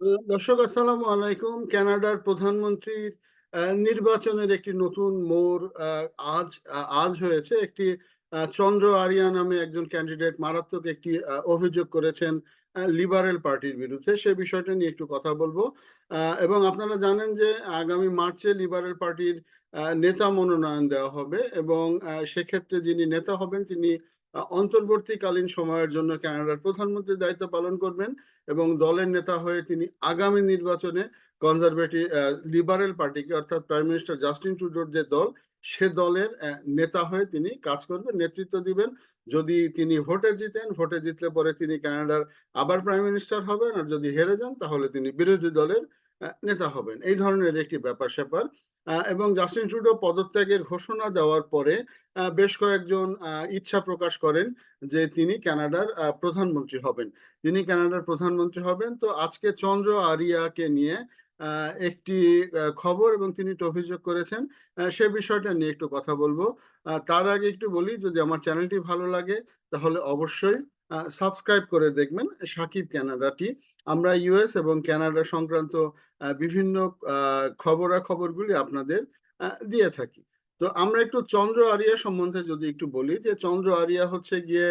দর্শক, আসসালামু আলাইকুম। কানাডার প্রধানমন্ত্রীর নির্বাচনের একটি নতুন মোড় আজ আজ হয়েছে। একটি চন্দ্র আরিয়া নামে একজন ক্যান্ডিডেট মারাত্মক একটি অভিযোগ করেছেন লিবারেল পার্টির বিরুদ্ধে। সে বিষয়টা নিয়ে একটু কথা বলব। এবং আপনারা জানেন যে আগামী মার্চে লিবারেল পার্টির নেতা মনোনয়ন দেওয়া হবে এবং সেক্ষেত্রে যিনি নেতা হবেন তিনি অন্তর্বর্তীকালীন সময়ের জন্য কানাডার প্রধানমন্ত্রীর দায়িত্ব পালন করবেন এবং দলের নেতা হয়ে তিনি আগামী নির্বাচনে কনজারভেটিভ লিবারেল পার্টিকে অর্থাৎ প্রাইম মিনিস্টার জাস্টিন ট্রুডোর যে দল, সে দলের নেতা হয়ে তিনি কাজ করবেন, নেতৃত্ব দিবেন। যদি তিনি ভোটে জিতেন, ভোটে জিতলে পরে তিনি কানাডার আবার প্রাইম মিনিস্টার হবেন। আর যদি হেরে যান, তাহলে তিনি বিরোধী দলের নেতা হবেন। এই ধরনের একটি ব্যাপার স্যাপার। এবং জাস্টিন ট্রুডো পদত্যাগের ঘোষণা দেওয়ার পরে বেশ কয়েকজন ইচ্ছা প্রকাশ করেন যে তিনি কানাডার প্রধানমন্ত্রী হবেন। তিনি কানাডার প্রধানমন্ত্রী হবেন। তো আজকে চন্দ্র আরিয়াকে নিয়ে একটি খবর এবং তিনি একটি অভিযোগ করেছেন সে বিষয়টা নিয়ে একটু কথা বলব। তার আগে একটু বলি যদি আমার চ্যানেলটি ভালো লাগে, তাহলে অবশ্যই সাবস্ক্রাইব করে দেখবেন সাকিব কানাডাটি। আমরা ইউএস এবং কানাডা সংক্রান্ত বিভিন্ন খবরাখবরগুলি আপনাদের দিয়ে থাকি। তো আমরা একটু চন্দ্র আরিয়া সম্বন্ধে যদি একটু বলি যে চন্দ্র আরিয়া হচ্ছে গিয়ে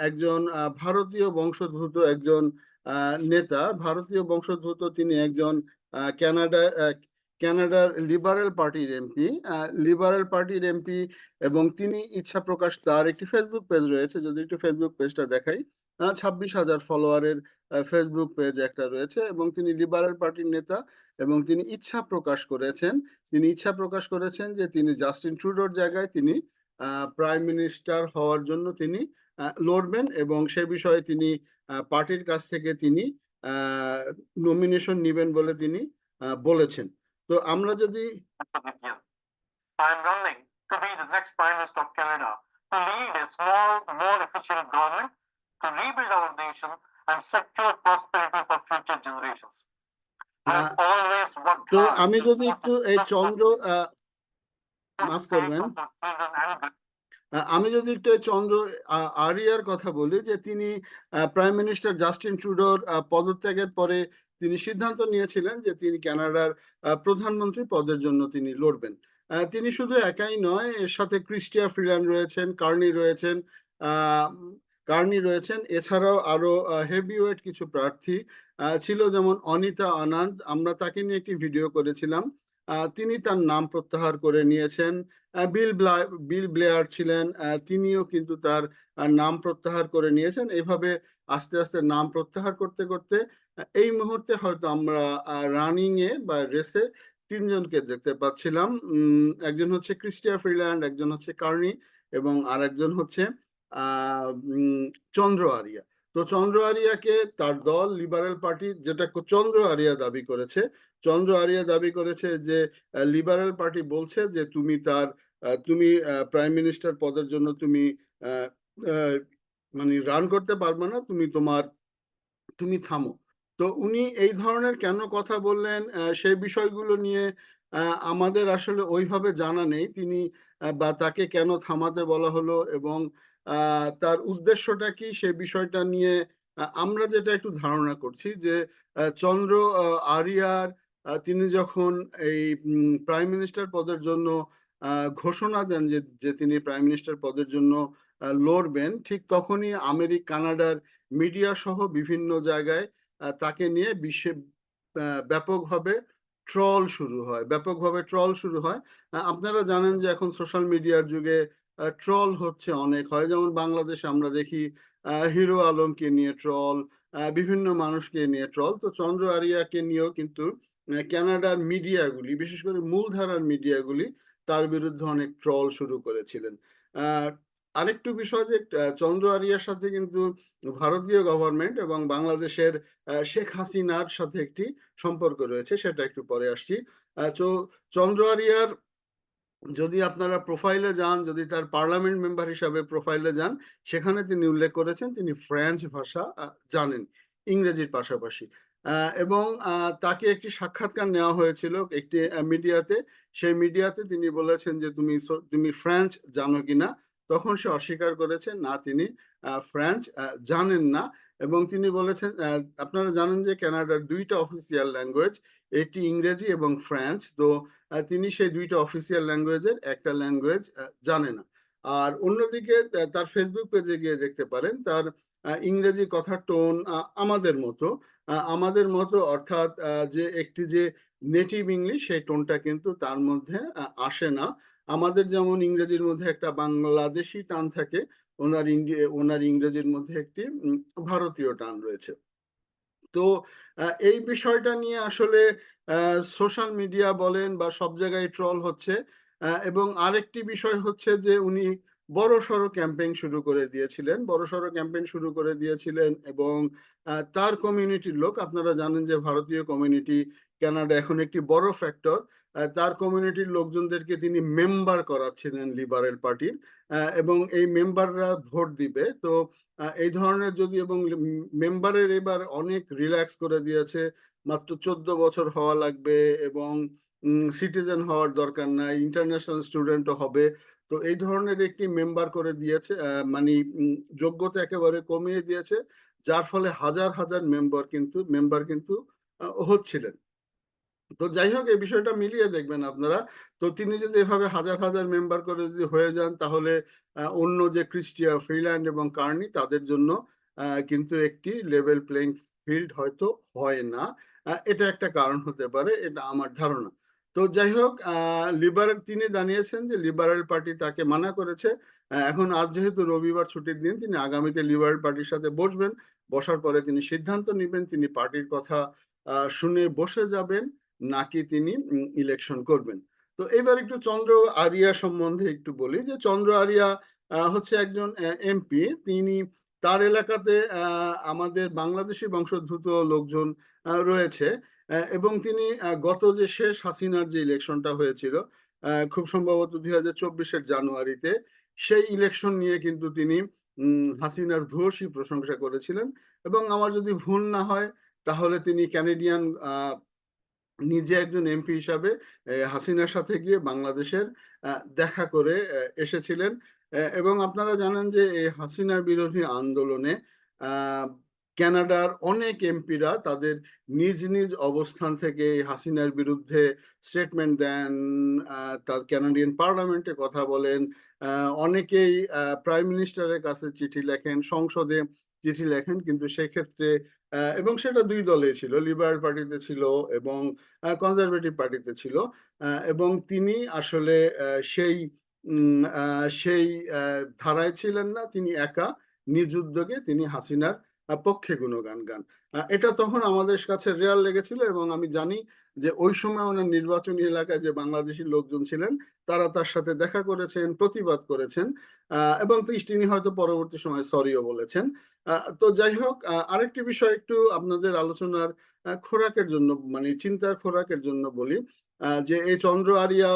একজন ভারতীয় বংশোদ্ভূত একজন নেতা। ভারতীয় বংশোদ্ভূত তিনি একজন আহ, কানাডার লিবারেল পার্টির এমপি লিবারেল পার্টির এমপি এবং তিনি ইচ্ছা প্রকাশ তার একটি ফেসবুক পেজ রয়েছে, যদি একটু ফেসবুক পেজটা দেখাই ছাব্বিশ হাজার ফলোয়ারের ফেসবুক পেজ একটা রয়েছে এবং তিনি লিবারেল পার্টির নেতা এবং তিনি ইচ্ছা প্রকাশ করেছেন, তিনি ইচ্ছা প্রকাশ করেছেন যে তিনি জাস্টিন ট্রুডোর জায়গায় তিনি প্রাইম মিনিস্টার হওয়ার জন্য তিনি লড়বেন এবং সে বিষয়ে তিনি পার্টির কাছ থেকে তিনি নমিনেশন নেবেন বলে তিনি বলেছেন। তো আমরা যদি uh, আমি যদি একটু এই চন্দ্র আমি যদি একটু চন্দ্র আরিয়ার কথা বলি যে তিনি প্রাইম মিনিস্টার জাস্টিন ট্রুডোর পদত্যাগের পরে তিনি সিদ্ধান্ত নিয়েছিলেন যে তিনি কানাডার প্রধানমন্ত্রী পদের জন্য তিনি লড়বেন। তিনি শুধু একাই নয়, এর সাথে ক্রিস্টিয়া ফ্রিল্যান্ড রয়েছেন, কার্নি রয়েছেন কার্নি রয়েছেন, এছাড়াও আরও হেভিওয়েট কিছু প্রার্থী ছিল যেমন অনিতা আনন্দ, আমরা তাকে নিয়ে একটি ভিডিও করেছিলাম। তিনি তার নাম প্রত্যাহার করে নিয়েছেন। বিল ব্লা- বিল ব্লেয়ার ছিলেন তিনিও কিন্তু তার নাম প্রত্যাহার করে নিয়েছেন। এভাবে আস্তে আস্তে নাম প্রত্যাহার করতে করতে এই মুহূর্তে হয়তো আমরা রানিং এ বা রেসে তিনজনকে দেখতে পাচ্ছিলাম। একজন হচ্ছে ক্রিস্টিয়া ফ্রিল্যান্ড একজন হচ্ছে কার্নি এবং আর একজন হচ্ছে চন্দ্র আরিয়া। তো চন্দ্র আরিয়াকে তার দল লিবারেল পার্টি যেটা চন্দ্র আরিয়া দাবি করেছে, চন্দ্র আরিয়া দাবি করেছে যে লিবারেল পার্টি বলছে যে, তুমি তার তুমি প্রাইম মিনিস্টার পদের জন্য তুমি মানে রান করতে পারবে না, তুমি তোমার, তুমি থামো। তো উনি এই ধরনের কেন কথা বললেন? সেই বিষয়গুলো নিয়ে আমাদের আসলে ওইভাবে জানা নেই। তিনি বা তাকে কেন থামাতে বলা হলো এবং তার উদ্দেশ্যটা কি সে বিষয়টা নিয়ে আমরা যেটা একটু ধারণা করছি যে চন্দ্র আরিয়ার তিনি যখন এই প্রাইম মিনিস্টার পদের জন্য ঘোষণা দেন যে যে তিনি প্রাইম মিনিস্টার পদের জন্য লড়বেন, ঠিক তখনই আমেরিকা কানাডার মিডিয়া সহ বিভিন্ন জায়গায় তাকে নিয়ে বিশ্বে ব্যাপকভাবে ট্রল শুরু হয় ব্যাপকভাবে ট্রল শুরু হয়। আপনারা জানেন যে এখন সোশ্যাল মিডিয়ার যুগে ট্রল হচ্ছে অনেক হয়। যেমন বাংলাদেশে আমরা দেখি হিরো আলমকে নিয়ে ট্রল বিভিন্ন মানুষকে নিয়ে ট্রল। তো চন্দ্র আরিয়াকে নিয়েও কিন্তু আহ, কানাডার মিডিয়াগুলি বিশেষ করে মূলধারার মিডিয়াগুলি তার বিরুদ্ধে অনেক ট্রল শুরু করেছিলেন। আরেকটু বিষয় যে চন্দ্র আরিয়ার সাথে কিন্তু ভারতীয় গভর্নমেন্ট এবং বাংলাদেশের শেখ হাসিনার সাথে একটি সম্পর্ক রয়েছে, সেটা একটু পরে আসছি। চন্দ্র আরিয়ার যদি আপনারা প্রোফাইলে যান, যদি তার পার্লামেন্ট মেম্বার হিসাবে প্রোফাইলে যান, সেখানে তিনি উল্লেখ করেছেন, তিনি ফ্রেঞ্চ ভাষা জানেন, ইংরেজির পাশাপাশি। এবং তাকে একটি সাক্ষাৎকার নেওয়া হয়েছিল একটি মিডিয়াতে সেই মিডিয়াতে তিনি বলেছেন যে, তুমি তুমি ফ্রেঞ্চ জানো কিনা? তখন সে অস্বীকার করেছে, না, তিনি ফ্রেঞ্চ জানেন না। এবং তিনি বলেছেন আপনারা জানেন যে কানাডার দুইটা অফিসিয়াল ল্যাঙ্গুয়েজ একটি ইংরেজি এবং ফ্রেঞ্চ। তো তিনি সেই দুইটা অফিসিয়াল ল্যাঙ্গুয়েজের একটা ল্যাঙ্গুয়েজ জানে না। আর অন্যদিকে তার ফেসবুক পেজে গিয়ে দেখতে পারেন, তার ইংরেজি কথার টোন আমাদের মতো। আমাদের মতো অর্থাৎ যে একটি যে নেটিভ ইংলিশ সেই টোনটা কিন্তু তার মধ্যে আসে না। আমাদের যেমন ইংরেজির মধ্যে একটা বাংলাদেশি টান থাকে, ওনার ওনার ইংরেজির মধ্যে একটি ভারতীয় টান রয়েছে। তো এই বিষয়টা নিয়ে আসলে সোশ্যাল মিডিয়া বলেন বা সব জায়গায় ট্রল হচ্ছে এবং আরেকটি বিষয় হচ্ছে যে উনি বড় সড়ো ক্যাম্পেইন শুরু করে দিয়েছিলেন, বড় সড়ো ক্যাম্পেইন শুরু করে দিয়েছিলেন এবং তার কমিউনিটির লোক, আপনারা জানেন যে ভারতীয় কমিউনিটি কানাডা এখন একটি বড় ফ্যাক্টর তার কমিউনিটির লোকজনদেরকে তিনি মেম্বার করাচ্ছিলেন লিবারেল পার্টির এবং এই মেম্বাররা ভোট দিবে। তো এই ধরনের যদি এবং মেম্বারের এবার অনেক রিল্যাক্স করে দিয়েছে। মাত্র চোদ্দ বছর হওয়া লাগবে এবং সিটিজেন হওয়ার দরকার নাই ইন্টারন্যাশনাল স্টুডেন্টও হবে। তো এই ধরনের একটি মেম্বার করে দিয়েছে মানে যোগ্যতা একেবারে কমিয়ে দিয়েছে। যার ফলে হাজার হাজার মেম্বার কিন্তু মেম্বার কিন্তু হচ্ছিলেন। তো যাই হোক এই বিষয়টা মিলিয়ে দেখবেন আপনারা। তো তিনি যদি এভাবে হাজার হাজার মেম্বার করে যদি হয়ে যান, তাহলে অন্য যে ক্রিস্টিয়া ফ্রিল্যান্ড এবং কার্নি তাদের জন্য কিন্তু একটি লেভেল প্লেইং ফিল্ড হয়তো হয় না। এটা একটা কারণ হতে পারে, এটা আমার ধারণা। তো যাই হোক লিবারেল তিনি জানিয়েছেন যে লিবারেল পার্টি তাকে মানা করেছে। এখন আজ যেহেতু রবিবার ছুটির দিন, তিনি আগামীতে লিবারেল পার্টির সাথে বসবেন। বসার পরে তিনি সিদ্ধান্ত নেবেন, তিনি পার্টির কথা শুনে বসে যাবেন। নাকি তিনি ইলেকশন করবেন। তো এবার একটু চন্দ্র আরিয়া সম্বন্ধে একটু বলি যে, চন্দ্র আরিয়া হচ্ছে একজন এমপি। তিনি তার এলাকাতে আমাদের বাংলাদেশি বংশোদ্ভূত লোকজন রয়েছে। এবং তিনি গত যে শেষ হাসিনার যে ইলেকশনটা হয়েছিল খুব সম্ভবত দুই হাজার চব্বিশের জানুয়ারিতে, সেই ইলেকশন নিয়ে কিন্তু তিনি হাসিনার ভূয়সী প্রশংসা করেছিলেন। এবং আমার যদি ভুল না হয়, তাহলে তিনি ক্যানেডিয়ান নিজে একজন এমপি হিসাবে হাসিনার সাথে গিয়ে বাংলাদেশের দেখা করে এসেছিলেন। এবং আপনারা জানেন যে এই হাসিনা বিরোধী আন্দোলনে আহ, কানাডার অনেক এমপিরা তাদের নিজ নিজ অবস্থান থেকে হাসিনার বিরুদ্ধে স্টেটমেন্ট দেন তার ক্যানাডিয়ান পার্লামেন্টে কথা বলেন অনেকেই প্রাইম মিনিস্টারের কাছে চিঠি লেখেন সংসদে চিঠি লেখেন কিন্তু সেক্ষেত্রে এবং সেটা দুই দলে ছিল। লিবারেল পার্টিতে ছিল এবং কনজারভেটিভ পার্টিতে ছিল। এবং তিনি আসলে সেই সেই ধারায় ছিলেন না। তিনি একা নিজ উদ্যোগে তিনি হাসিনার পক্ষে গুণগান গান। এটা তখন আমাদের কাছে রেয়ার লেগেছিল এবং আমি জানি যে ওই সময় ওনার নির্বাচনী এলাকায় যে বাংলাদেশি লোকজন ছিলেন তারা তার সাথে দেখা করেছেন প্রতিবাদ করেছেন এবং তিনি হয়তো পরবর্তী সময় সরিও বলেছেন। তো যাই হোক আরেকটি বিষয় একটু আপনাদের আলোচনার খোরাকের জন্য মানে চিন্তার খোরাকের জন্য বলি যে এই চন্দ্র আরিয়া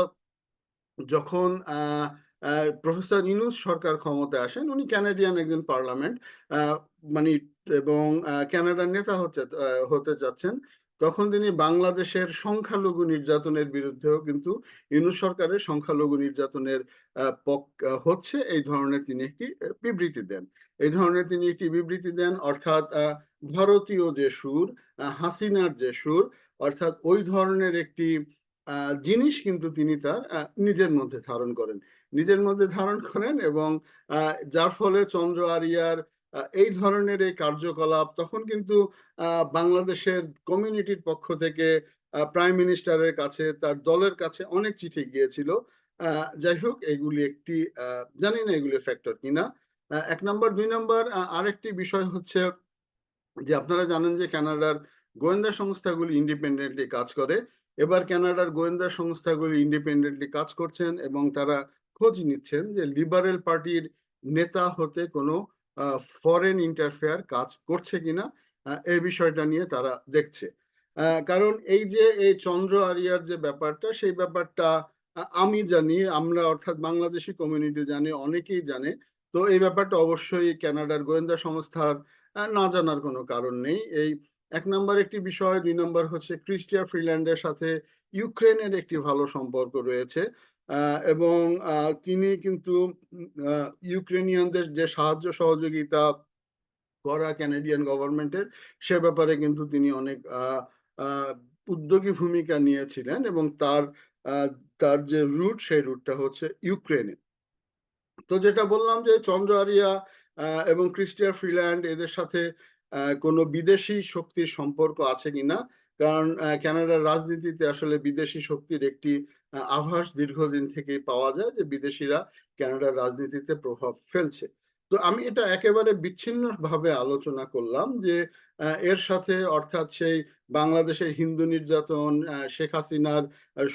যখন আহ, প্রফেসর ইনুস সরকার ক্ষমতায় আসেন উনি ক্যানাডিয়ান একজন পার্লামেন্ট মানে এবং আহ, কানাডার নেতা হচ্ছে হতে যাচ্ছেন। তখন তিনি বাংলাদেশের সংখ্যালঘু নির্যাতনের বিরুদ্ধেও কিন্তু ইনুস সরকারের সংখ্যালঘু নির্যাতনের হচ্ছে এই ধরনের তিনি একটি বিবৃতি দেন। এই ধরনের তিনি একটি বিবৃতি দেন, অর্থাৎ ভারতীয় যে সুর হাসিনার যে সুর, অর্থাৎ ওই ধরনের একটি জিনিস কিন্তু তিনি তার নিজের মধ্যে ধারণ করেন। নিজের মধ্যে ধারণ করেন এবং যার ফলে চন্দ্র আরিয়ার এই ধরনের এই কার্যকলাপ তখন কিন্তু বাংলাদেশের কমিউনিটির পক্ষ থেকে প্রাইম মিনিস্টারের কাছে, তার দলের কাছে অনেক চিঠি গিয়েছিল। যাই হোক, এগুলি একটি জানি না এগুলি ফ্যাক্টর কিনা। এক নম্বর, দুই নম্বর আরেকটি বিষয় হচ্ছে যে আপনারা জানেন যে কানাডার গোয়েন্দা সংস্থাগুলি ইন্ডিপেন্ডেন্টলি কাজ করে। এবার কানাডার গোয়েন্দা সংস্থাগুলি ইন্ডিপেন্ডেন্টলি কাজ করছেন এবং তারা খোঁজ নিচ্ছেন যে লিবারেল পার্টির নেতা হতে কোনো ফরেন ইন্টারফেয়ার কাজ করছে কিনা এই বিষয়টা নিয়ে তারা দেখছে। কারণ এই যে, এই চন্দ্র আরিয়ার যে ব্যাপারটা, সেই ব্যাপারটা আমি জানি, আমরা অর্থাৎ বাংলাদেশি কমিউনিটি জানে, অনেকেই জানে। তো এই ব্যাপারটা অবশ্যই কানাডার গোয়েন্দা সংস্থার না জানার কোনো কারণ নেই। এই এক নম্বর একটি বিষয়, দুই নম্বর হচ্ছে ক্রিস্টিয়া ফ্রিল্যান্ডের সাথে ইউক্রেনের একটি ভালো সম্পর্ক রয়েছে। এবং তিনি কিন্তু ইউক্রেনিয়ানদের যে সাহায্য সহযোগিতা করা ক্যানাডিয়ান গভর্নমেন্টের সে ব্যাপারে কিন্তু তিনি অনেক উদ্যোগী ভূমিকা নিয়েছিলেন এবং তার তার যে রুট সেই রুটটা হচ্ছে ইউক্রেনে। তো যেটা বললাম যে চন্দ্র আরিয়া এবং ক্রিস্টিয়ার ফ্রিল্যান্ড এদের সাথে কোনো বিদেশি শক্তির সম্পর্ক আছে কিনা? কারণ আহ, কানাডার রাজনীতিতে আসলে বিদেশি শক্তির একটি আভাস দীর্ঘদিন থেকেই পাওয়া যায় যে বিদেশিরা কানাডার রাজনীতিতে প্রভাব ফেলছে। তো আমি এটা একেবারে বিচ্ছিন্নভাবে আলোচনা করলাম যে এর সাথে অর্থাৎ সেই বাংলাদেশের হিন্দু নির্যাতন শেখ হাসিনার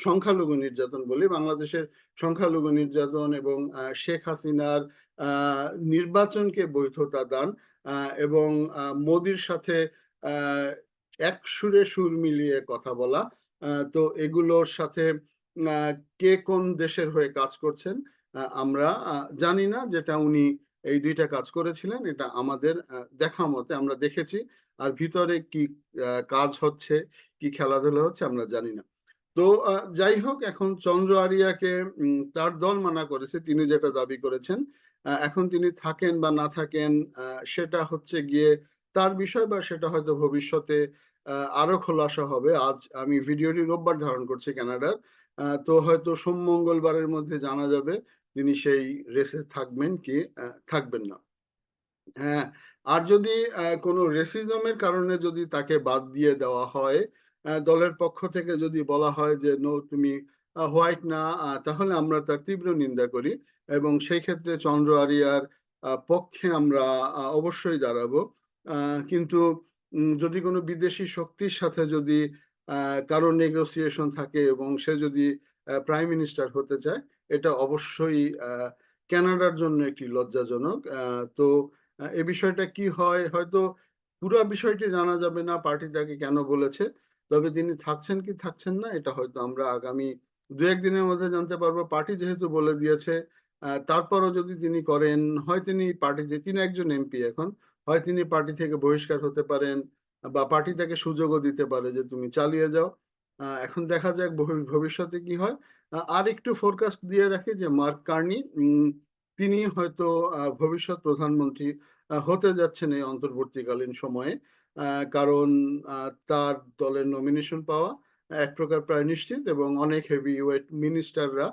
সংখ্যালঘু নির্যাতন বলি, বাংলাদেশের সংখ্যালঘু নির্যাতন এবং শেখ হাসিনার নির্বাচনকে বৈধতা দান এবং মোদির সাথে এক সুরে সুর মিলিয়ে কথা বলা তো এগুলোর সাথে কে কোন দেশের হয়ে কাজ করছেন? আমরা জানি না যেটা উনি এই দুইটা কাজ করেছিলেন, এটা আমাদের দেখা মতে আমরা দেখেছি। আর ভিতরে কি কাজ হচ্ছে, কি খেলাধুলা হচ্ছে আমরা জানি না। তো যাই হোক, এখন চন্দ্র আরিয়াকে তার দল মানা করেছে, তিনি যেটা দাবি করেছেন এখন তিনি থাকেন বা না থাকেন সেটা হচ্ছে গিয়ে তার বিষয় বা সেটা হয়তো ভবিষ্যতে আরও খোলাসা হবে। আজ আমি ভিডিওটি রোববার ধারণ করছি কানাডার। তো হয়তো সোম মঙ্গলবারের মধ্যে জানা যাবে তিনি সেই রেসে থাকবেন কি থাকবেন না। হ্যাঁ আর যদি কোনো রেসিজমের কারণে যদি তাকে বাদ দিয়ে দেওয়া হয় দলের পক্ষ থেকে যদি বলা হয় যে, নো, তুমি হোয়াইট না তাহলে আমরা তার তীব্র নিন্দা করি। এবং সেই ক্ষেত্রে চন্দ্র আরিয়ার পক্ষে আমরা অবশ্যই দাঁড়াবো। কিন্তু যদি কোনো বিদেশি শক্তির সাথে যদি কারও নেগোসিয়েশন থাকে এবং সে যদি প্রাইম মিনিস্টার হতে চায়, এটা অবশ্যই ক্যানাডার জন্য একটি লজ্জাজনক। তো এ বিষয়টা কি হয়? হয়তো পুরো বিষয়টি জানা যাবে না, পার্টি তাকে কেন বলেছে, তবে তিনি থাকছেন কি থাকছেন না, এটা হয়তো আমরা আগামী দু একদিনের মধ্যে জানতে পারব। পার্টি যেহেতু বলে দিয়েছে তারপরও যদি তিনি করেন, হয় তিনি পার্টিতে, তিনি একজন এমপি এখন হয় তিনি পার্টি থেকে বহিষ্কার হতে পারেন বা পার্টি তাকে সুযোগও দিতে পারে যে তুমি চালিয়ে যাও। এখন দেখা যাক ভবিষ্যতে কি হয়। আর একটু ফোরকাস্ট দিয়ে রাখি যে মার্ক কার্নি তিনি হয়তো ভবিষ্যৎ প্রধানমন্ত্রী হতে যাচ্ছেন এই অন্তর্বর্তীকালীন সময়ে। কারণ তার দলের নমিনেশন পাওয়া এক প্রকার প্রায় নিশ্চিত এবং অনেক হেভি ওয়েট মিনিস্টাররা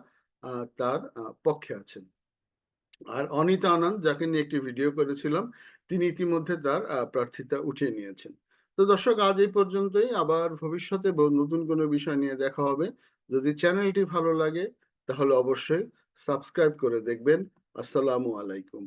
তার পক্ষে আছেন। আর অনিতা আনন্দ, যাকে নিয়ে একটি ভিডিও করেছিলাম তিনি ইতিমধ্যে তার প্রার্থিতা উঠিয়ে নিয়েছেন। তো দর্শক, আজ এই পর্যন্তই। আবার ভবিষ্যতে নতুন কোনো বিষয় নিয়ে দেখা হবে। যদি চ্যানেলটি ভালো লাগে, তাহলে অবশ্যই সাবস্ক্রাইব করে দেখবেন। আসসালামু আলাইকুম।